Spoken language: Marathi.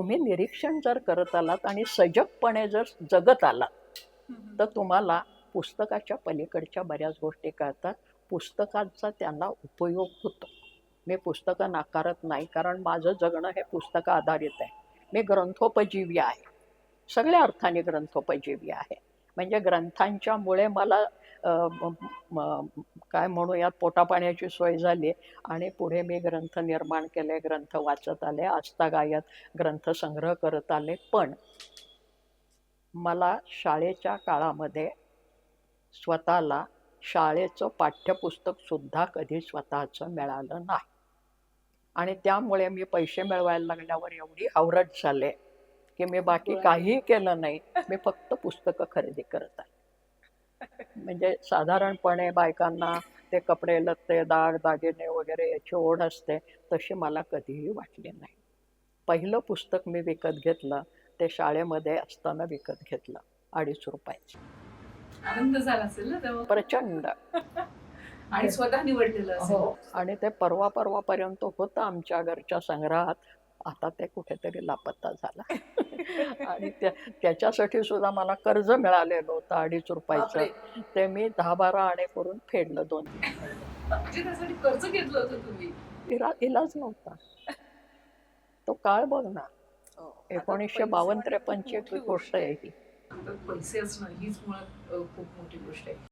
तुम्ही निरीक्षण जर करत आलात आणि सजगपणे जर जगत आलात तर तुम्हाला पुस्तकाच्या पलीकडच्या बऱ्याच गोष्टी कळतात. पुस्तकांचा त्यांना उपयोग होतो. मी पुस्तकं नाकारत नाही कारण माझं जगणं हे पुस्तक आधारित आहे. मी ग्रंथोपजीवी आहे. सगळ्या अर्थाने ग्रंथोपजीवी आहे. म्हणजे ग्रंथांच्यामुळे मला काय म्हणूयात पोटापाण्याची सोय झाली आणि पुढे मी ग्रंथ निर्माण केले ग्रंथ वाचत आले आजतागायत ग्रंथसंग्रह करत आले. पण मला शाळेच्या काळामध्ये स्वतःला शाळेचं पाठ्यपुस्तकसुद्धा कधी स्वतःचं मिळालं नाही. आणि त्यामुळे मी पैसे मिळवायला लागल्यावर एवढी हावरट झाले. की मी बाकी. काहीही केलं नाही मी फक्त पुस्तकं खरेदी करत आहे. म्हणजे साधारणपणे बायकांना ते कपडे लत्ते दाग दागिने वगैरे याची ओढ असते तशी मला कधीही वाटली नाही. पहिलं पुस्तक मी विकत घेतलं ते शाळेमध्ये असताना विकत घेतलं अडीच रुपयाचं. आनंद झाला असेल ना प्रचंड. आणि स्वतः निवडलेलं हो आणि ते परवा परवापर्यंत होतं आमच्या घरच्या संग्रहात आता ते कुठेतरी लापत्ता झाला. आणि त्या त्याच्यासाठी सुद्धा मला कर्ज मिळालेलं होतं अडीच रुपयाचं. ते मी दहा बारा आणे करून फेडलं दोन. कर्ज घेतलं होतं तुम्ही? इला इलाज नव्हता. तो काळ बघ ना आता एकोणीसशे बावन्न त्रेपन्नची गोष्ट आहे ही पैसे असणं हीच मुळात खूप मोठी गोष्ट आहे.